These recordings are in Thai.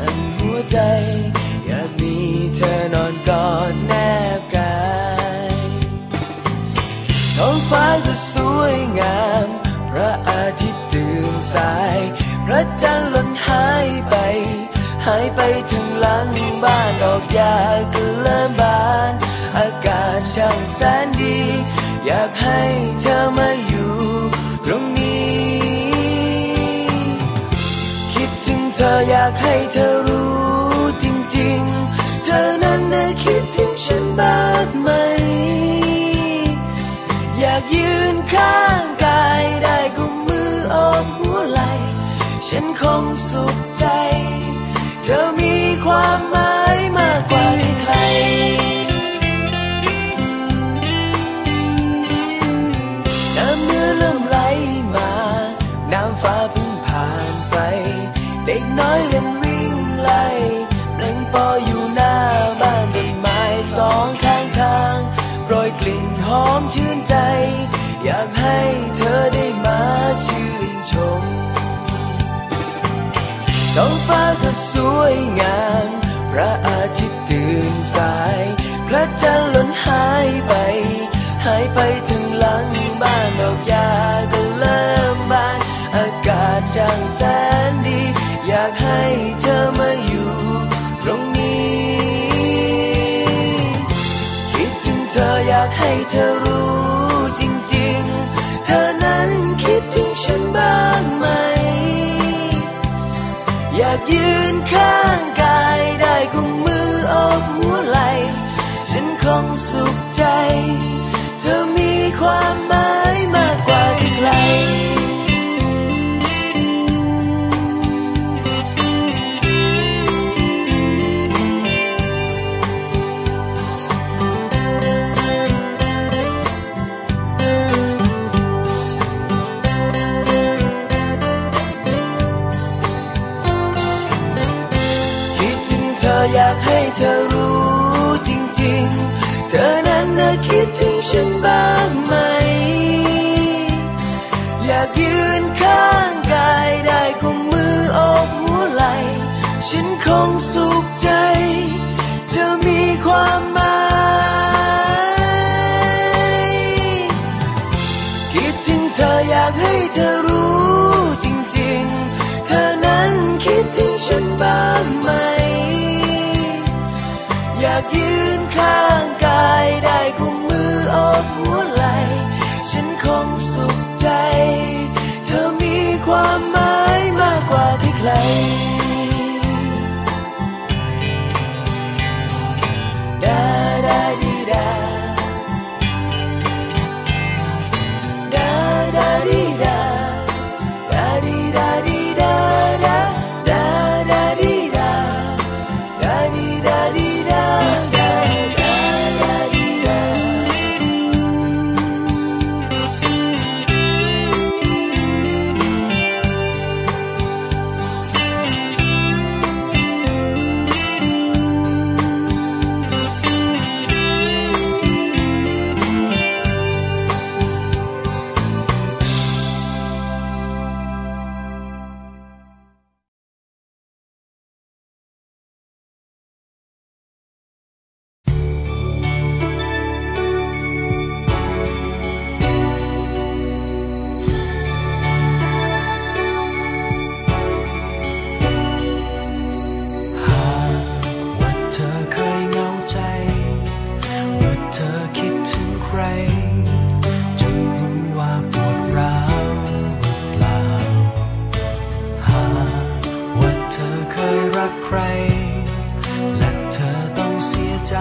ั่นหัวใจ อยากมีเธอนอนกอดแนบกายท้องฟ้าก็สวยงาม พระอาทิตย์ตื่นสาย พระจันทร์หล่นหายไป หายไปถึงหลังบ้านดอกหญ้าก็เริ่มบาน อากาศช่างแสนดี อยากให้เธอมา เธออยากให้เธอรู้จริง ๆ เธอนั้นน่ะคิดถึงฉันบ้างไหม อยากยืนข้างกายได้กุมมือโอบหัวไหล่ฉันคงสุขใจ เธอมีความหมายมากกว่าใครน้ำเมื่อเริ่มไหลมา น้ำฟ้า เด็กน้อยเล่นวิ่งไล่เพลงปออยู่หน้าบ้านต้นไม้สองข้างทางโปรยกลิ่นหอมชื่นใจ อยากให้เธอได้มาชื่นชมท้องฟ้าก็สวยงาม พระอาทิตย์ตื่นสาย พระจันทร์ล่นหายไป หายไปถึง เธอรู้จริงๆ เธอนั้นคิดถึงฉันบ้างไหม อยากยืนข้างกายได้กุมมืออบหัวไหล ฉันคงสุขใจ เธอมีความหมาย อยากให้เธอรู้จริงๆ เธอนั้นน่ะคิดถึงฉันบ้างไหม อยากยืนข้างกายได้กุมมืออบหัวไหล ฉันคงสุขใจ เธอมีความหมายคิดถึงเธออยากให้เธอรู้จริงๆ เธอนั้นคิดถึงฉันบ้างากยืนข้างกายได้กุมมือโอกหัวไหล ฉันคงสุขใจ เธอมีความหมายมากกว่าใคร ใคร และเธอต้องเสียใจ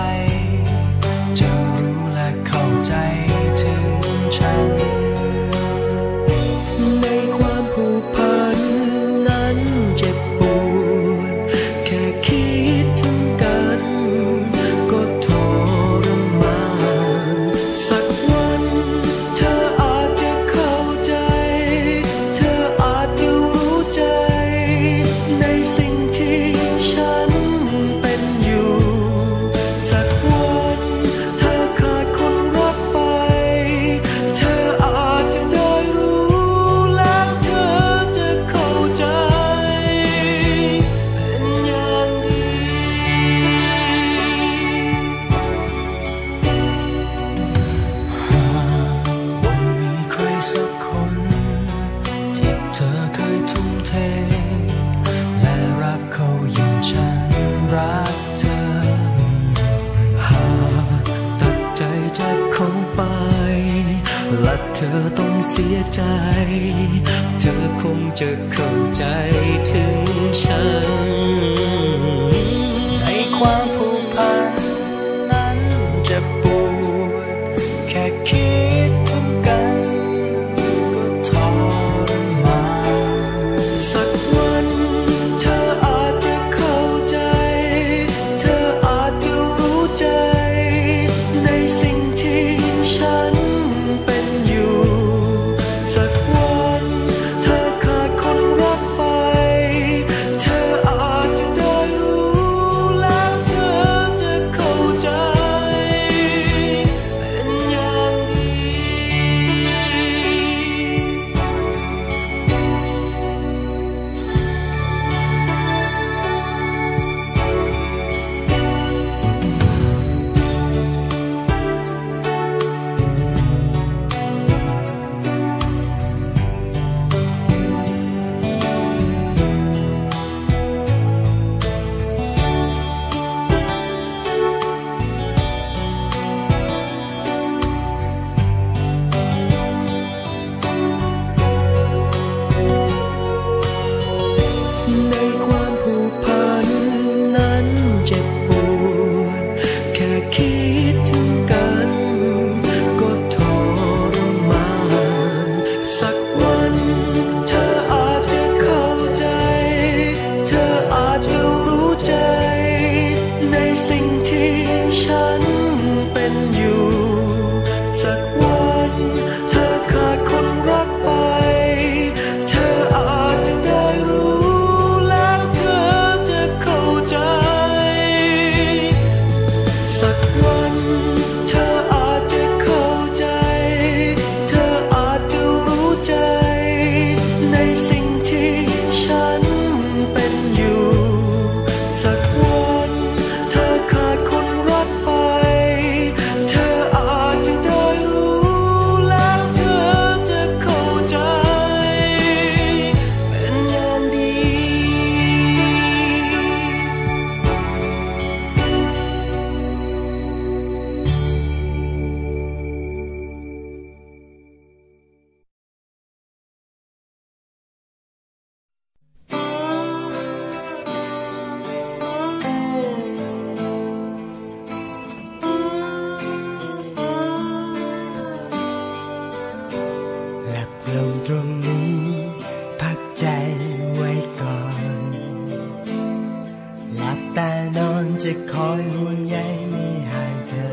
นอนจะคอยห่วงใยไม่ห่างเธอ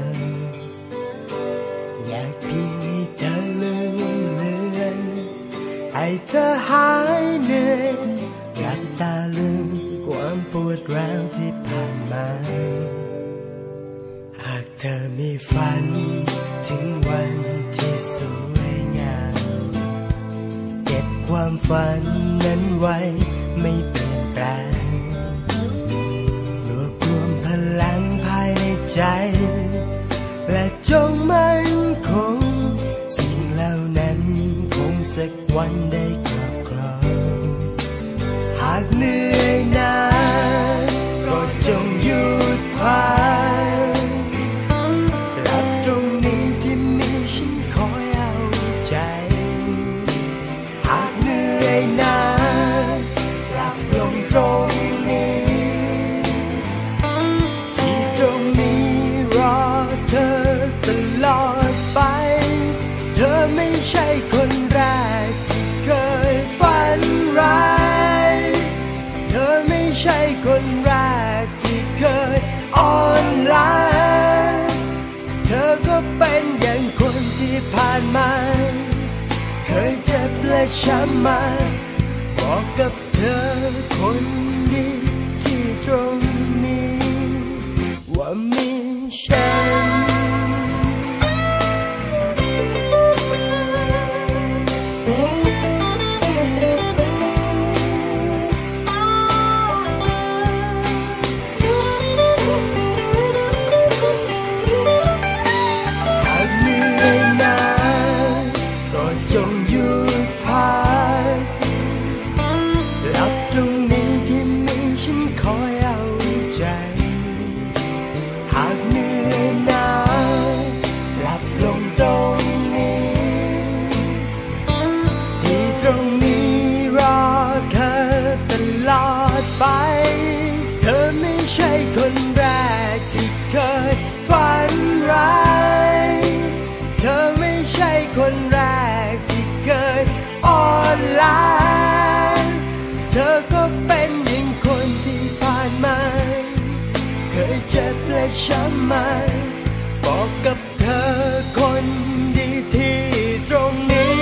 อยากเพียงให้เธอลืมเลือนให้เธอหายเหนื่อยลับตาลืมความปวดร้าวที่ผ่านมา หากเธอมีฝัน ถึงวันที่สวยงาม เก็บความฝันนั้นไว้ ใจ และจงมั่นคง สิ่งเหล่านั้นคงสักวันได้ ฉันมาบอกกับเธอคนดีที่ตรงนี้ ว่ามีฉัน จ็บและช้ำมาบอกกับเธอคนดีที่ตรงนี้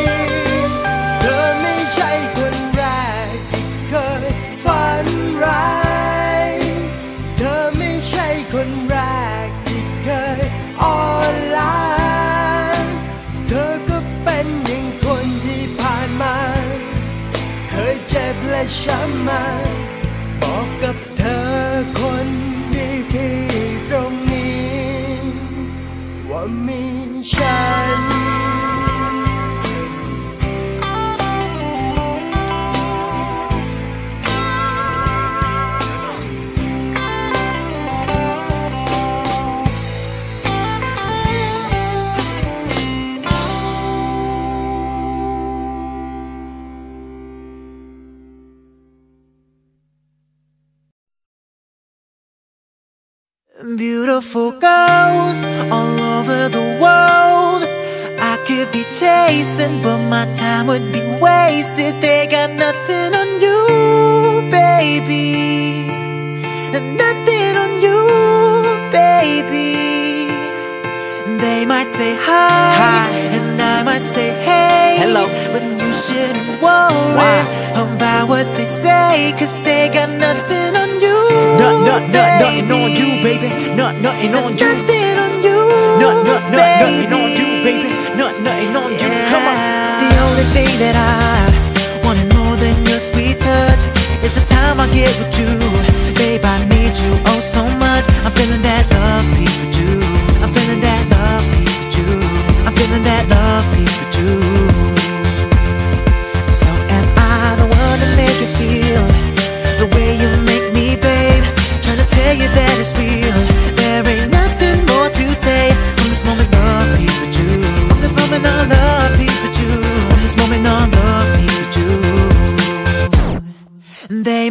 เธอไม่ใช่คนแรกที่เคยฝันร้าย เธอไม่ใช่คนแรกที่เคยอ่อนล้าเธอก็เป็นอย่างคนที่ผ่านมา เคยเจ็บและช้ำมาบอกกับ Beautiful girls all over the world. I could be chasing, but my time would be wasted. They got nothing on you, baby. Nothing on you, baby. They might say hi, Hi. and I might say hey. Hello. But you shouldn't worry Why? about what they say, cause they got nothing. Not, not, not, nothing on you, baby. Not, nothing on you. Nothing on you. Not, not, not, nothing on you, baby. baby. Not, nothing on you. Come on. The only thing that I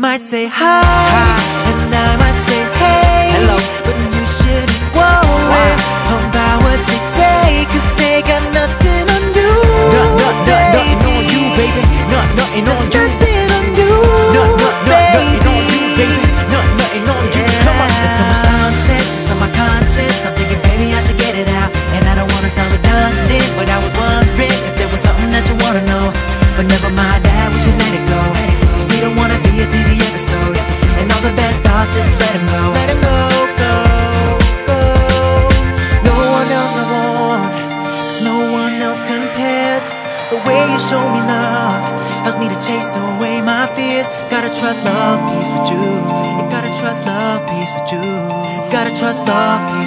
might say hi, and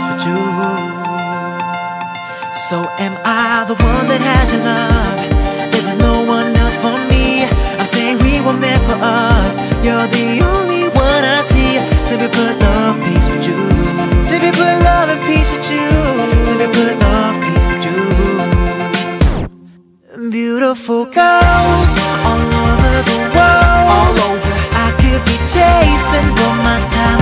dance with you. So am I the one that has your love? There was no one else for me. I'm saying we were meant for us. You're the only one I see. Simply put love, peace with you. Simply put love and peace with you. Simply put love, peace with you. Beautiful girls all over the world. All over. I could be chasing, but my time.